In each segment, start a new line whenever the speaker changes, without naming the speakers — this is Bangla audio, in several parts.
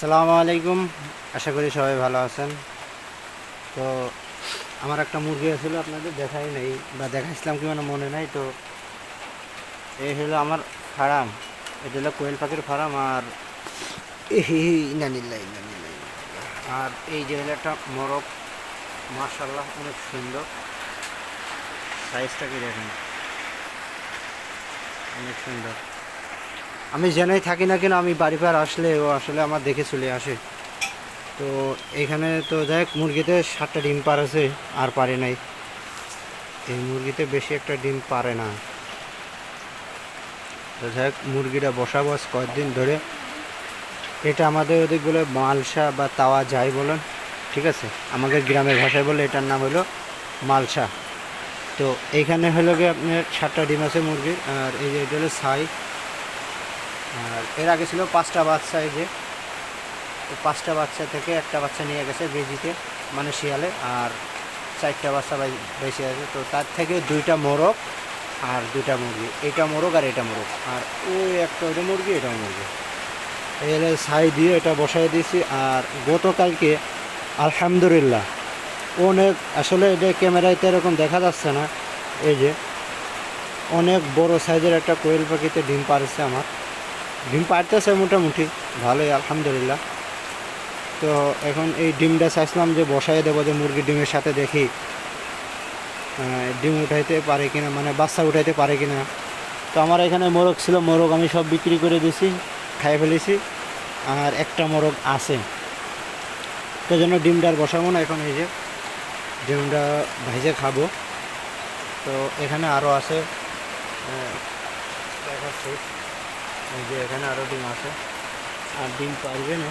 আসসালামু আলাইকুম। আশা করি সবাই ভালো আছেন। তো আমার একটা মুরগি আছিল আপনাদের দেখাই নাই বা দেখাইছিলাম কি মানে মনে নাই। তো এই হলো আমার ফার্ম। এটা হলো কোয়েল পাখির ফার্ম আর ইনানিল্লা ইনানিল্লা আর এই যে হলো একটা মোরগ। মার্শাল্লাহ অনেক সুন্দর। সাইজটা কি দেখেন? অনেক সুন্দর। আমি জেনেই থাকি না কেন, আমি বাড়ি পার আসলে ও আসলে আমার দেখে চলে আসে। তো এখানে তো দেখ মুরগিতে সাতটা ডিম পারেছে আর পারে নাই। এই মুরগিতে বেশি একটা ডিম পারে না। তো দেখ মুরগিটা বসা বস কয়েকদিন ধরে। এটা আমাদের ওদিক বলে মালসা বা তাওয়া যাই বলেন, ঠিক আছে? আমাদের গ্রামের ভাষায় বলে এটার নাম হলো মালসা। তো এইখানে হলো গিয়ে আপনার সাতটা ডিম আছে মুরগির, আর এই যে এটা হলো ছাই। আর এর আগে ছিল পাঁচটা বাচ্চা এই যে। পাঁচটা বাচ্চা থেকে একটা বাচ্চা নিয়ে গেছে বেজিতে মানে শিয়ালে আর চারটা বাচ্চা বেঁচে আছে। তো তার থেকে দুইটা মোরগ আর দুইটা মুরগি। এটা মোরগ আর এটা মোরগ। আর ওই একটা ওইটা মুরগি এটা মুরগি। এর ছাই দিয়ে এটা বসাই দিয়েছি। আর গতকালকে আলহামদুলিল্লাহ অনেক, আসলে এটা ক্যামেরায় তো এরকম দেখা যাচ্ছে না। এই যে অনেক বড় সাইজের একটা কোয়েল পাখিতে ডিম পারছে আমার। ডিম পারতেছে মোটামুটি, ভালোই, আলহামদুলিল্লাহ। তো এখন এই ডিমটা চাইছিলাম যে বসাই দেবো, যে মুরগি ডিমের সাথে দেখি ডিম উঠাইতে পারে কিনা মানে বাচ্চা উঠাইতে পারে কিনা। তো আমার এখানে মোরগ ছিল, মোরগ আমি সব বিক্রি করে দিছি খাই ফেলেছি, আর একটা মোরগ আছে। তো জন্য ডিমটা আর বসাবো না, এখন এই যে ডিমটা ভাইজে খাব। তো এখানে আরও আছে দেখাচ্ছি। এই যে এখানে আরও ডিম আছে। আর ডিম পারবে না।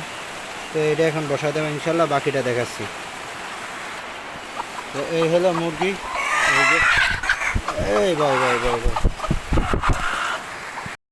তো এটা এখন বসা দেবো, ইনশাল্লাহ বাকিটা দেখাচ্ছি। তো এই হলো মুরগি। এই যে, এই বাই বাই বাই বাই